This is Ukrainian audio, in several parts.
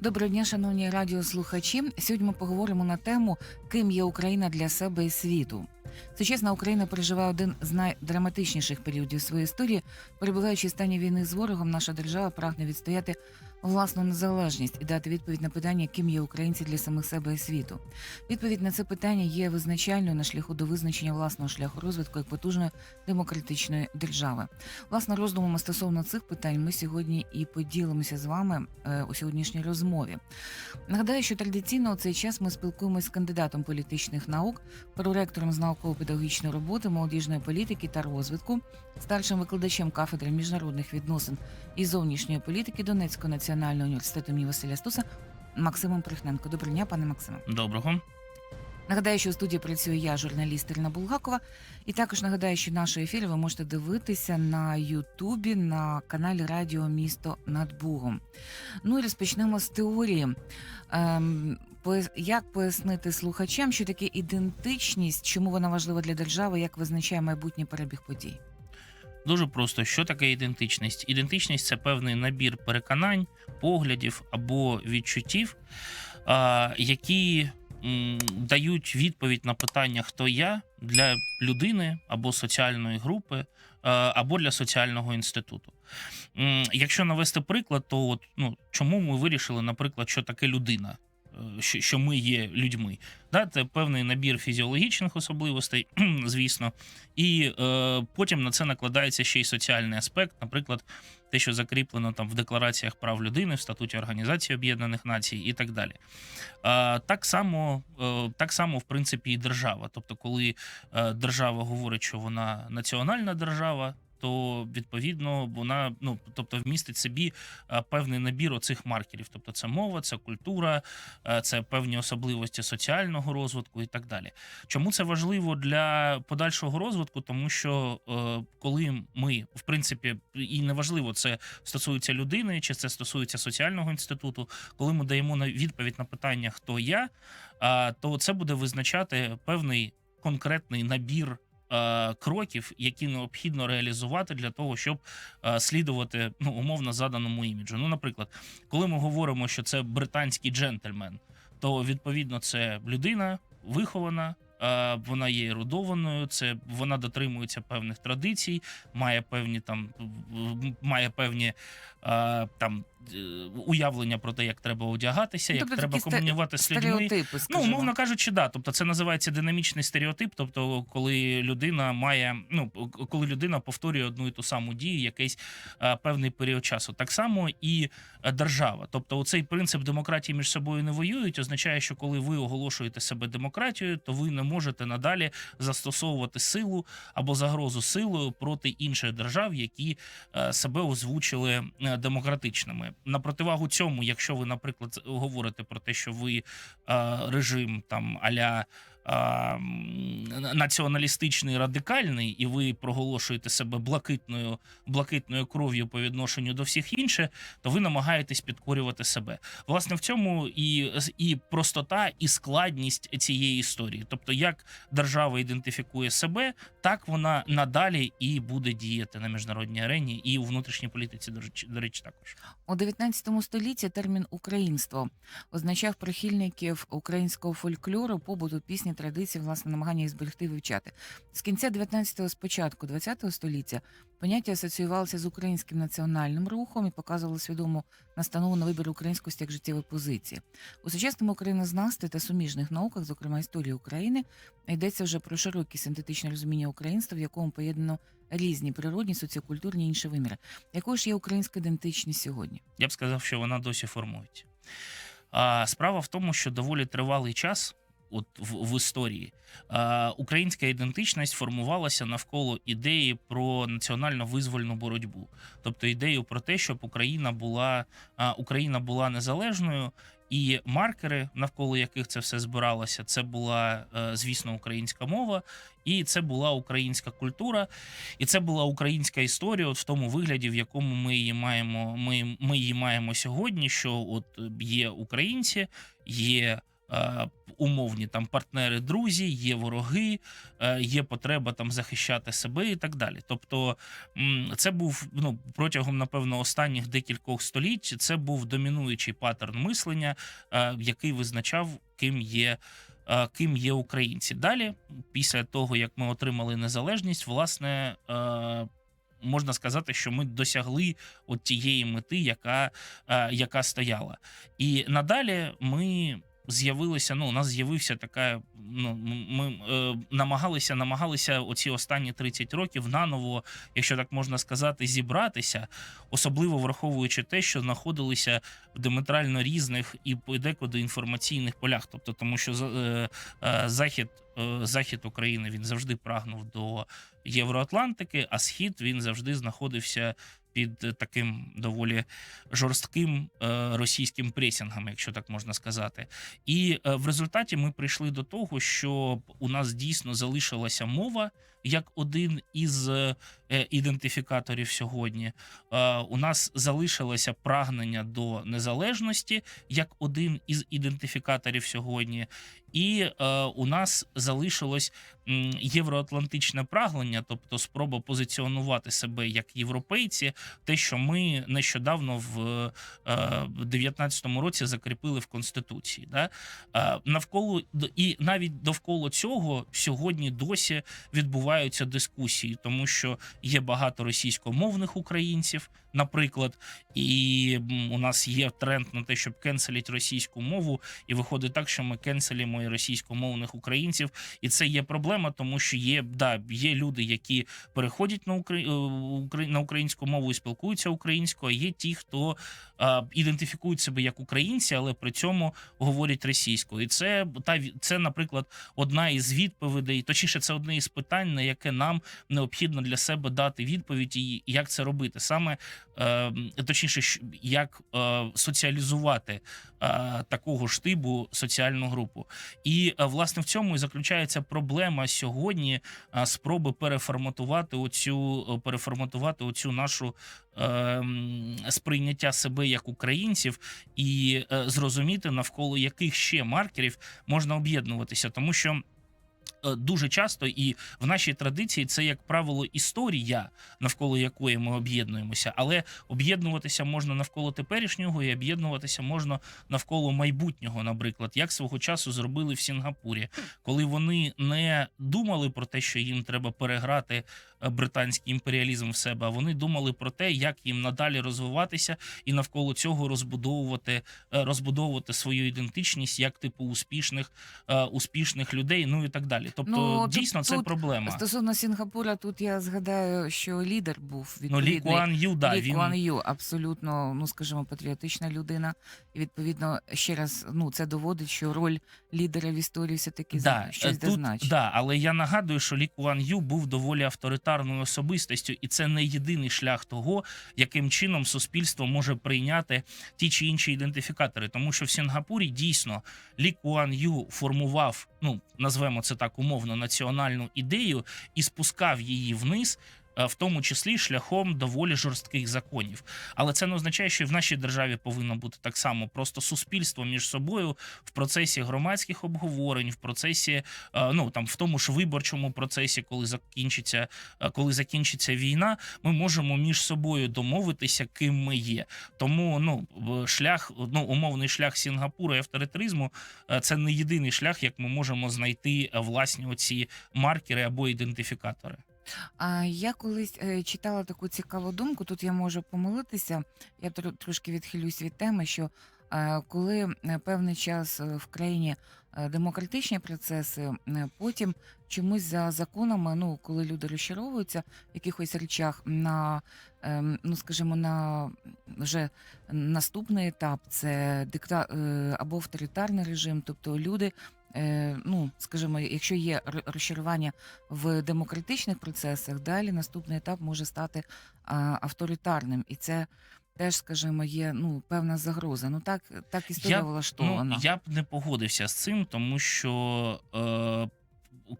Доброго дня, шановні радіослухачі. Сьогодні ми поговоримо на тему, ким є Україна для себе і світу. Сучасна Україна переживає один з найдраматичніших періодів своєї історії. Перебуваючи в стані війни з ворогом, наша держава прагне відстояти власну незалежність і дати відповідь на питання, ким є українці для самих себе і світу. Відповідь на це питання є визначальною на шляху до визначення власного шляху розвитку як потужної демократичної держави. Власне, роздумами стосовно цих питань ми сьогодні і поділимося з вами е, у сьогоднішній розмові. Нагадаю, що традиційно у цей час ми спілкуємося з кандидатом політичних наук, проректором з науково-педагогічної роботи, молодіжної політики та розвитку, старшим викладачем кафедри міжнародних відносин і зовнішньої політики Донецького національного університету імені Василя Стуса Максимом Прихненко. Доброго дня, пане Максиме. Доброго. Нагадаю, що у студії працює я, журналіст Ірина Булгакова. І також нагадаю, що наші ефіри ви можете дивитися на Ютубі на каналі Радіо Місто над Бугом. Ну і розпочнемо з теорії. Ем, як пояснити слухачам, що таке ідентичність, чому вона важлива для держави, як визначає майбутній перебіг подій? Дуже просто, що таке ідентичність? Ідентичність це певний набір переконань, поглядів або відчуттів, які дають відповідь на питання, хто я для людини або соціальної групи, або для соціального інституту. Якщо навести приклад, то от, ну, чому ми вирішили, наприклад, що таке людина? Е, Що, ми є людьми, да, це певний набір фізіологічних особливостей, звісно, і е, потім на це накладається ще й соціальний аспект, наприклад, те, що закріплено там в деклараціях прав людини, в статуті Організації Об'єднаних Націй і так далі. Е, так само, е, так само, в принципі, і держава. Тобто, коли е, держава говорить, що вона національна держава. То відповідно вона ну тобто вмістить собі е, певний набір оцих маркерів. Тобто, це мова, це культура, е, це певні особливості соціального розвитку і так далі. Чому це важливо для подальшого розвитку? Тому що е, коли ми, в принципі, і неважливо, це стосується людини чи це стосується соціального інституту, коли ми даємо на відповідь на питання, хто я, то це буде визначати певний конкретний набір. Е, Кроків, які необхідно реалізувати для того, щоб е, слідувати ну умовно заданому іміджу. Ну, наприклад, коли ми говоримо, що це британський джентльмен, то відповідно це людина вихована. е, Вона є ерудованою, це вона дотримується певних традицій, має певні там має певні там уявлення про те, як треба одягатися, як Тобто треба комунікувати з людьми. Ну, скажімо. умовно кажучи, да. Тобто це називається динамічний стереотип. Тобто, коли людина має, ну коли людина повторює одну і ту саму дію, якийсь е, певний період часу. Так само і е, держава. Тобто, оцей принцип демократії між собою не воюють, означає, що коли ви оголошуєте себе демократією, то ви не можете надалі застосовувати силу або загрозу силою проти інших держав, які е, себе озвучили е, демократичними. На противагу цьому, якщо ви, наприклад, говорите про те, що ви е, режим там аля. Е, Націоналістичний радикальний, і ви проголошуєте себе блакитною блакитною кров'ю по відношенню до всіх інших, то ви намагаєтесь підкорювати себе. Власне, в цьому і, і простота, і складність цієї історії. Тобто, як держава ідентифікує себе, так вона надалі і буде діяти на міжнародній арені, і у внутрішній політиці, до речі, також. У 19 столітті термін українство означав прихильників українського фольклору, побуту, пісні, традицій, власне, намагання їх зберегти вивчати. З кінця 19-го, з початку 20-го століття поняття асоціювалося з українським національним рухом і показувало свідому настанову на вибір українськості як життєвої позиції. У сучасному українознавстві та суміжних науках, зокрема історії України, йдеться вже про широке синтетичне розуміння українства, в якому поєднано різні природні, соціокультурні інші виміри. Якою ж є українська ідентичність сьогодні? Я б сказав, що вона досі формується. А справа в тому, що доволі тривалий час. От в, в історії а, українська ідентичність формувалася навколо ідеї про національно-визвольну боротьбу, тобто ідею про те, щоб Україна була а, Україна була незалежною, і маркери, навколо яких це все збиралося, це була е, звісно українська мова, і це була українська культура, і це була українська історія, от в тому вигляді, в якому ми її маємо. Ми, ми її маємо сьогодні. Що от є українці, є е, умовні там партнери, друзі, є вороги, е, є потреба там захищати себе і так далі. Тобто, це був ну протягом, напевно, останніх декількох століть. Це був домінуючий паттерн мислення, е, який визначав, ким є. е, Ким є українці далі, після того як ми отримали незалежність, власне е, можна сказати, що ми досягли от тієї мети, яка, е, яка стояла. І надалі ми з'явилися. Ну, у нас з'явився така. Ну, ми е, намагалися, намагалися оці останні 30 років наново, якщо так можна сказати, зібратися, особливо враховуючи те, що знаходилися в диаметрально різних і подекуди інформаційних полях. Тобто, тому що е, е, захід, е, захід України він завжди прагнув до Євроатлантики, а схід він завжди знаходився під е, таким доволі жорстким е, російським пресінгом, якщо так можна сказати. І е, в результаті ми прийшли до того, що у нас дійсно залишилася мова як один із ідентифікаторів сьогодні. У нас залишилося прагнення до незалежності як один із ідентифікаторів сьогодні. І е, у нас залишилось євроатлантичне прагнення, тобто спроба позиціонувати себе як європейці, те, що ми нещодавно в е, році закріпили в конституції. Да? Е, навколо і навіть довкола цього сьогодні досі відбуваються дискусії, тому що є багато російськомовних українців, наприклад, і у нас є тренд на те, щоб кенселіть російську мову, і виходить так, що ми кенселімо і російськомовних українців, і це є проблема, тому що є да, є люди, які переходять на Украї... е, на українську мову і спілкуються українською. а Є ті, хто ідентифікують себе як українці, але при цьому говорять російською. І це та це, наприклад, одна із відповідей, точніше, це одне із питань, на яке нам необхідно для себе дати відповідь, і як це робити, саме е, точніше, як е, соціалізувати е, такого ж типу соціальну групу. І е, власне в цьому і заключається проблема сьогодні е, спроби переформатувати оцю е, переформатувати оцю нашу е, сприйняття себе як українців і е, зрозуміти навколо яких ще маркерів можна об'єднуватися, тому що. Е, Дуже часто і в нашій традиції це, як правило, історія, навколо якої ми об'єднуємося, але об'єднуватися можна навколо теперішнього і об'єднуватися можна навколо майбутнього, наприклад, як свого часу зробили в Сінгапурі, коли вони не думали про те, що їм треба переграти британський імперіалізм в себе, а вони думали про те, як їм надалі розвиватися і навколо цього розбудовувати, е, розбудовувати свою ідентичність як типу успішних, е, успішних людей, ну і так далі. Тобто, Ну, тут- дійсно, це тут проблема. Стосовно Сінгапура, тут я згадаю, що лідер був Ну, Лі відповідний. Куан Ю, да, Лі він Куан Ю абсолютно, ну скажімо, патріотична людина. І відповідно, ще раз, ну це доводить, що роль лідера в історії все таки Да, щось е, тут, да, але я нагадую, що Лі Куан Ю був доволі авторитарною особистістю, і це не єдиний шлях того, яким чином суспільство може прийняти ті чи інші ідентифікатори. Тому що в Сінгапурі дійсно Лі Куан Ю формував, ну назвемо це так умовно, національну ідею і спускав її вниз. Е, В тому числі шляхом доволі жорстких законів, але це не означає, що в нашій державі повинно бути так само. Просто суспільство між собою в процесі громадських обговорень, в процесі е, ну там в тому ж виборчому процесі, коли закінчиться, е, коли закінчиться війна, ми можемо між собою домовитися, ким ми є. Тому ну шлях, ну умовний шлях Сінгапуру і авторитаризму це не єдиний шлях, як ми можемо знайти власні оці маркери або ідентифікатори. А я колись е, читала таку цікаву думку. Тут я можу помилитися. Я тро- трошки відхилюсь від теми, що е, коли е, певний час в країні демократичні процеси, потім чомусь за законами, ну коли люди розчаровуються в якихось речах на ну скажімо, на вже наступний етап це дикта або авторитарний режим, тобто люди. Е, Ну, скажімо, якщо є розчарування в демократичних процесах, далі наступний етап може стати авторитарним, і це теж, скажімо, є ну певна загроза. Ну так, так історія Я влаштована. Ну, я б не погодився з цим, тому що е,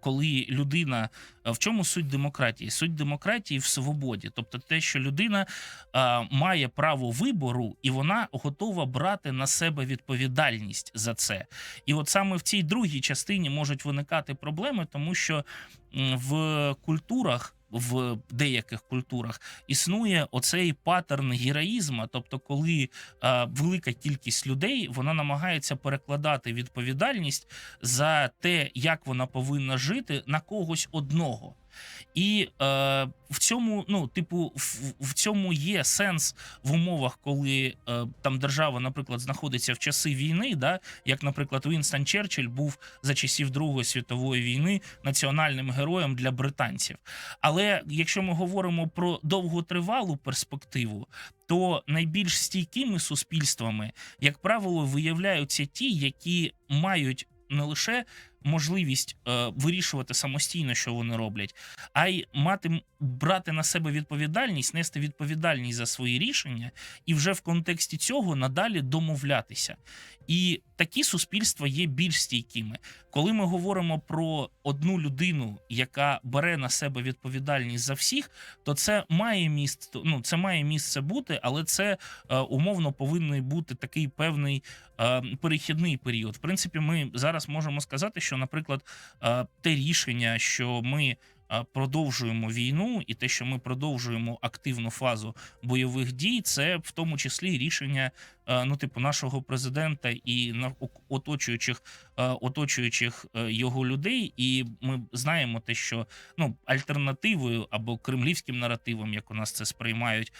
коли людина е, в чому суть демократії? Суть демократії в свободі, тобто те, що людина е, має право вибору, і вона готова брати на себе відповідальність за це. І от саме в цій другій частині можуть виникати проблеми, тому що в культурах. В деяких культурах існує оцей паттерн героїзму, тобто, коли е, велика кількість людей вона намагається перекладати відповідальність за те, як вона повинна жити, на когось одного. І е, в цьому, ну, типу, в, в цьому є сенс в умовах, коли е, там держава, наприклад, знаходиться в часи війни, да, як, наприклад, Вінстон Черчилль був за часів Другої світової війни національним героєм для британців. Але якщо ми говоримо про довготривалу перспективу, то найбільш стійкими суспільствами, як правило, виявляються ті, які мають не лише можливість е, вирішувати самостійно, що вони роблять, а й мати брати на себе відповідальність, нести відповідальність за свої рішення, і вже в контексті цього надалі домовлятися. І такі суспільства є більш стійкими. Коли ми говоримо про одну людину, яка бере на себе відповідальність за всіх, то це має місце, ну це має місце бути, але це е, умовно повинен бути такий певний перехідний період. В принципі, ми зараз можемо сказати, що, наприклад, е, те рішення, що ми. е, Продовжуємо війну, і те, що ми продовжуємо активну фазу бойових дій, це в тому числі рішення е, ну, типу, нашого президента і на оточуючих, е, оточуючих е, його людей. І ми знаємо те, що ну альтернативою або кремлівським наративом, як у нас це сприймають,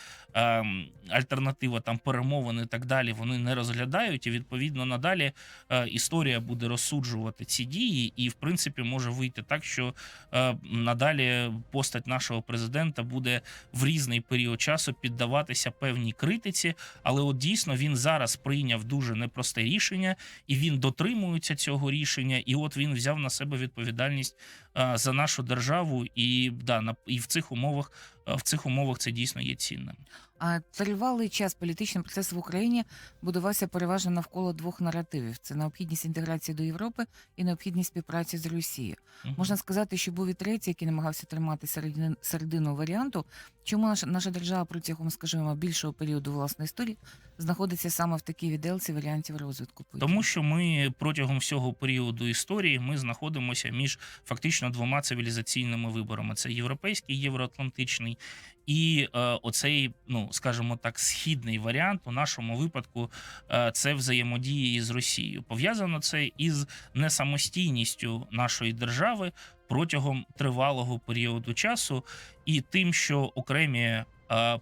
альтернатива там перемовин і так далі, вони не розглядають. І відповідно надалі е, історія буде розсуджувати ці дії, і в принципі може вийти так, що е, надалі постать нашого президента буде в різний період часу піддаватися певній критиці, але от дійсно він зараз прийняв дуже непросте рішення, і він дотримується цього рішення. І от він взяв на себе відповідальність е, за нашу державу, і да на і в цих умовах е, в цих умовах це дійсно є цінним. А тривалий час політичний процес в Україні будувався переважно навколо двох наративів: це необхідність інтеграції до Європи і необхідність співпраці з Росією. Мгм. Можна сказати, що був і третій, який намагався тримати середини, середину варіанту. Чому наша, наша держава протягом, скажімо, більшого періоду власної історії знаходиться саме в такій віделці варіантів розвитку подій? Тому що ми протягом всього періоду історії ми знаходимося між фактично двома цивілізаційними виборами: це європейський, євроатлантичний. І е, оцей, ну скажімо так, східний варіант у нашому випадку е, це взаємодії з Росією. Пов'язано це із несамостійністю нашої держави протягом тривалого періоду часу, і тим, що окремі е,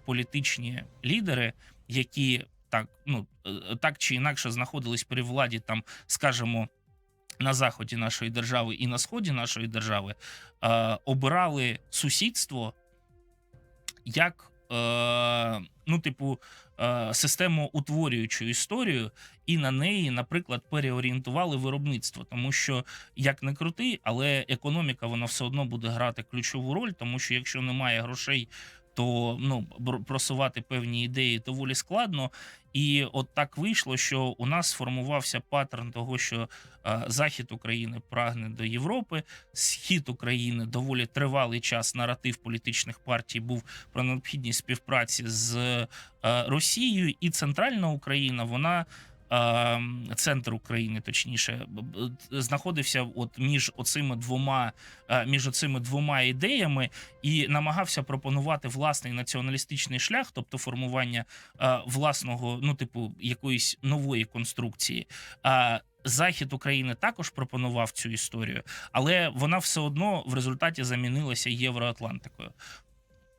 політичні лідери, які так, ну е, так чи інакше знаходились при владі, там, скажімо, на заході нашої держави і на сході нашої держави, е, обирали сусідство як, е, ну, типу, е, систему утворюючу історію, і на неї, наприклад, переорієнтували виробництво, тому що як не крути, але економіка вона все одно буде грати ключову роль, тому що якщо немає грошей. То ну просувати певні ідеї доволі складно, і от так вийшло, що у нас сформувався паттерн того, що е, захід України прагне до Європи, схід України доволі тривалий час. Наратив політичних партій був про необхідність співпраці з е, Росією, і центральна Україна вона. Е, Центр України, точніше, знаходився от між оцими двома е, між оцими двома ідеями і намагався пропонувати власний націоналістичний шлях, тобто формування е, власного, ну типу, якоїсь нової конструкції. Захід України також пропонував цю історію, але вона все одно в результаті замінилася Євроатлантикою.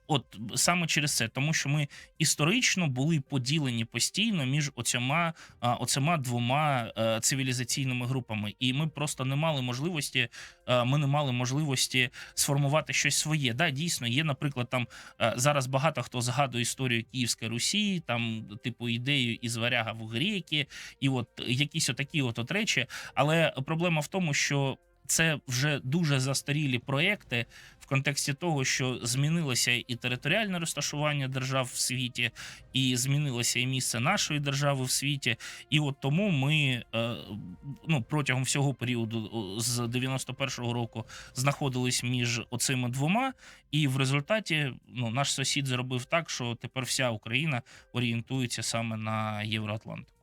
От саме через це, тому що ми історично були поділені постійно між оцяма, а, двома е, цивілізаційними групами, і ми просто не мали можливості. е, Ми не мали можливості сформувати щось своє. Да, дійсно, є, наприклад, там е, зараз багато хто згадує історію Київської Русі, там, типу, ідею із варяга в греки, і от якісь отакі от, от речі. Але проблема в тому, що це вже дуже застарілі проекти в контексті того, що змінилося і територіальне розташування держав в світі, і змінилося і місце нашої держави в світі. І от тому ми е, ну, протягом всього періоду з 91-го року знаходились між оцими двома, і в результаті ну, наш сусід зробив так, що тепер вся Україна орієнтується саме на Євроатлант.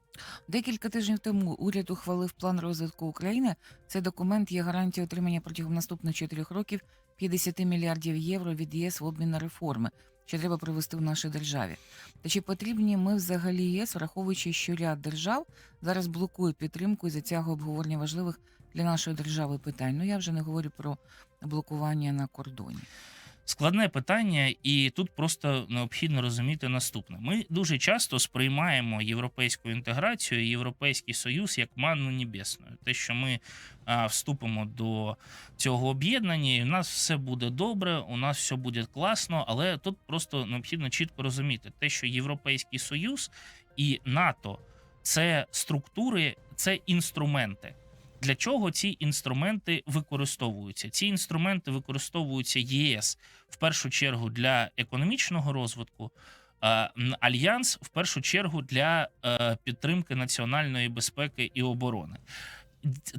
Декілька тижнів тому уряд ухвалив план розвитку України. Цей документ є гарантією отримання протягом наступних чотирьох років 50 мільярдів євро від ЄС в обмін на реформи, що треба провести в нашій державі. Та чи потрібні ми взагалі ЄС, враховуючи, що ряд держав зараз блокує підтримку і затягує обговорення важливих для нашої держави питань? Ну я вже не говорю про блокування на кордоні. Складне питання, і тут просто необхідно розуміти наступне: ми дуже часто сприймаємо європейську інтеграцію, європейський союз як манну небесну. Те, що ми а, вступимо до цього об'єднання, і у нас все буде добре, у нас все буде класно, але тут просто необхідно чітко розуміти, те, що Європейський Союз і НАТО це структури, це інструменти. Для чого ці інструменти використовуються? Ці інструменти використовуються ЄС в першу чергу для економічного розвитку, альянс в першу чергу для е, підтримки національної безпеки і оборони.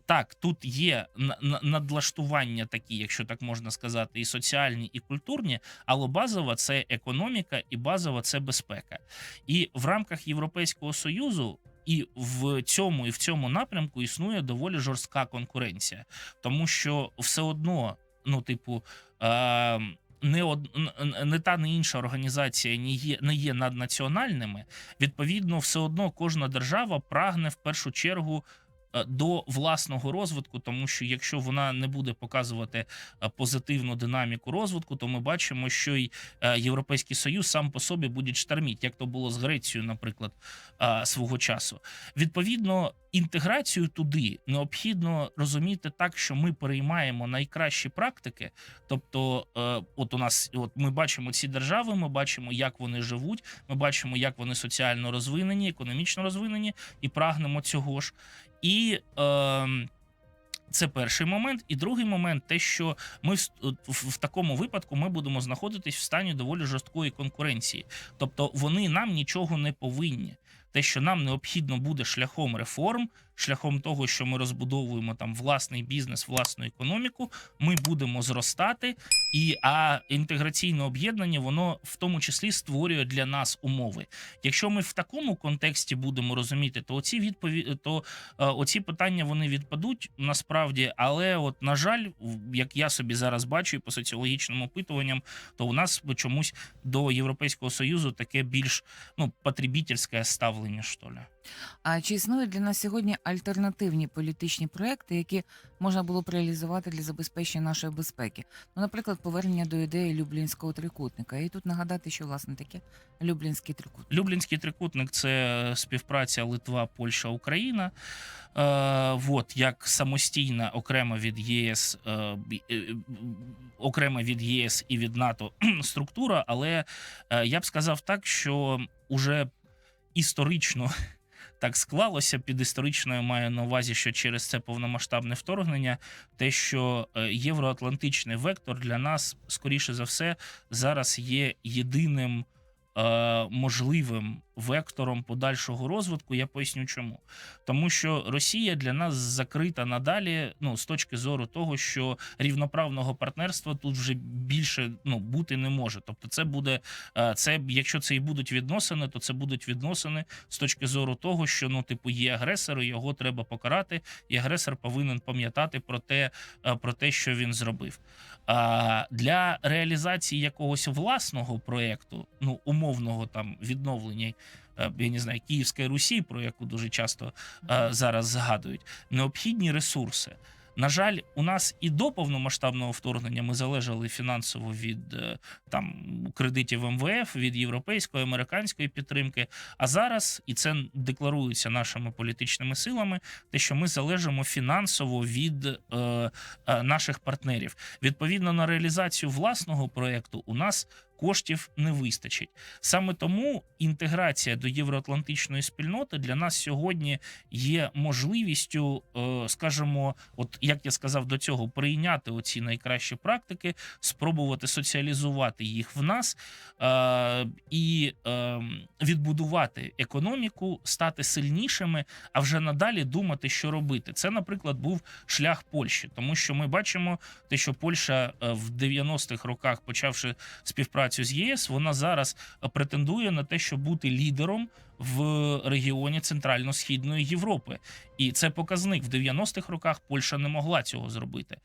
Так, тут є на- на- надлаштування такі, якщо так можна сказати, і соціальні, і культурні, але базова це економіка, і базова це безпека. І в рамках Європейського союзу і в цьому і в цьому напрямку існує доволі жорстка конкуренція, тому що все одно, ну, типу, е, не, од, не та не інша організація не є, не є наднаціональними. Відповідно, все одно кожна держава прагне в першу чергу. Е, До власного розвитку, тому що якщо вона не буде показувати е, позитивну динаміку розвитку, то ми бачимо, що й е, Європейський Союз сам по собі буде шторміть, як то було з Грецією, наприклад, свого часу. Відповідно, інтеграцію туди необхідно розуміти так, що ми переймаємо найкращі практики. Тобто, от у нас, от ми бачимо ці держави, ми бачимо, як вони живуть, ми бачимо, як вони соціально розвинені, економічно розвинені, і прагнемо цього ж. І е, це перший момент. І другий момент, те, що ми в, в, в такому випадку ми будемо знаходитись в стані доволі жорсткої конкуренції. Тобто вони нам нічого не повинні. Те, що нам необхідно буде шляхом реформ, шляхом того, що ми розбудовуємо там власний бізнес, власну економіку, ми будемо зростати, і а інтеграційне об'єднання воно в тому числі створює для нас умови. Якщо ми в такому контексті будемо розуміти, то оці відпові... то е, оці питання вони відпадуть насправді. Але, от на жаль, як я собі зараз бачу, і по соціологічним опитуванням, то у нас чомусь до Європейського союзу таке більш ну потребітельське ставлення, що ли. А чи існують для нас сьогодні альтернативні політичні проекти, які можна було б реалізувати для забезпечення нашої безпеки? Ну, наприклад, повернення до ідеї Люблінського трикутника. І тут нагадати, що власне таке Люблінський трикутник. Люблінський трикутник це співпраця Литва, Польща, Україна. Е, вот, як самостійна окремо від ЄС, е, е, окремо від ЄС і від НАТО структура, але е, я б сказав так, що уже історично. Так склалося під історичною маю на увазі, що через це повномасштабне вторгнення, те, що е, євроатлантичний вектор для нас, скоріше за все, зараз є єдиним е, можливим вектором подальшого розвитку. Я поясню чому. Тому що Росія для нас закрита надалі, ну з точки зору того, що рівноправного партнерства тут вже більше ну бути не може. Тобто, це буде е, це, якщо це і будуть відносини, то це будуть відносини з точки зору того, що ну, типу, є агресор, і його треба покарати, і агресор повинен пам'ятати про те, е, про те, що він зробив. А для реалізації якогось власного проєкту, ну умовного там відновлення, я не знаю, Київської Русі, про яку дуже часто е, зараз згадують, необхідні ресурси. На жаль, у нас і до повномасштабного вторгнення ми залежали фінансово від е, там кредитів МВФ, від європейської, американської підтримки. А зараз, і це декларується нашими політичними силами, те, що ми залежимо фінансово від е, е, наших партнерів. Відповідно на реалізацію власного проєкту у нас коштів не вистачить. Саме тому інтеграція до євроатлантичної спільноти для нас сьогодні є можливістю, е, скажімо, от як я сказав до цього, прийняти оці найкращі практики, спробувати соціалізувати їх в нас е, і е, відбудувати економіку, стати сильнішими, а вже надалі думати, що робити. Це, наприклад, був шлях Польщі, тому що ми бачимо те, що Польща в 90-х роках, почавши співпрацю з ЄС, вона зараз е, претендує на те, щоб бути лідером в регіоні Центрально-східної Європи, і це показник в 90-х роках. Польща не могла цього зробити.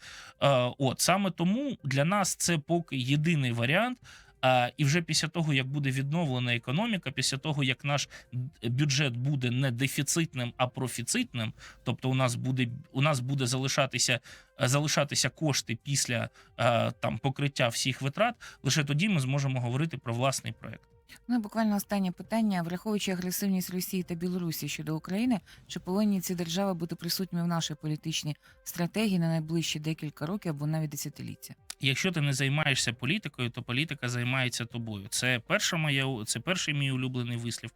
Е, От саме тому для нас це поки єдиний варіант. І вже після того, як буде відновлена економіка, після того як наш бюджет буде не дефіцитним, а профіцитним, тобто у нас буде у нас буде залишатися залишатися кошти після там покриття всіх витрат, лише тоді ми зможемо говорити про власний проект. Ну і буквально останнє питання, враховуючи агресивність Росії та Білорусі щодо України, чи повинні ці держави бути присутніми в нашій політичній стратегії на найближчі декілька років або навіть десятиліття? Якщо ти не займаєшся політикою, то політика займається тобою. Це перша моя це перший мій улюблений вислів.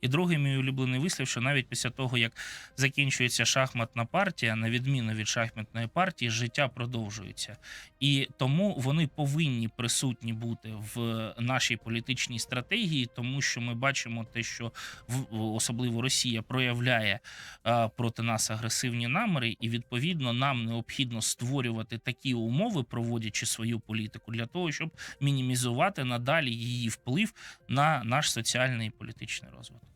І другий мій улюблений вислів, що навіть після того, як закінчується шахматна партія, на відміну від шахматної партії, життя продовжується. І тому вони повинні присутні бути в нашій політичній стратегії, тому що ми бачимо те, що особливо Росія проявляє е, проти нас агресивні наміри, і відповідно нам необхідно створювати такі умови, проводячи свою політику, для того, щоб мінімізувати надалі її вплив на наш соціальний і політичний розвиток.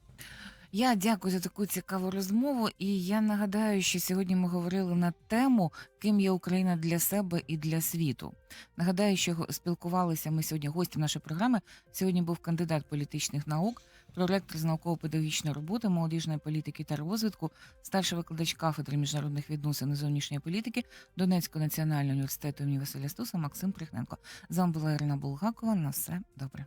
Я дякую за таку цікаву розмову. І я нагадаю, що сьогодні ми говорили на тему, ким є Україна для себе і для світу. Нагадаю, що спілкувалися ми сьогодні. Гостем нашої програми сьогодні був кандидат політичних наук, проректор з науково-педагогічної роботи, молодіжної політики та розвитку, старший викладач кафедри міжнародних відносин і зовнішньої політики Донецького національного університету імені Василя Стуса Максим Прихненко. З вами була Ірина Булгакова. На все добре.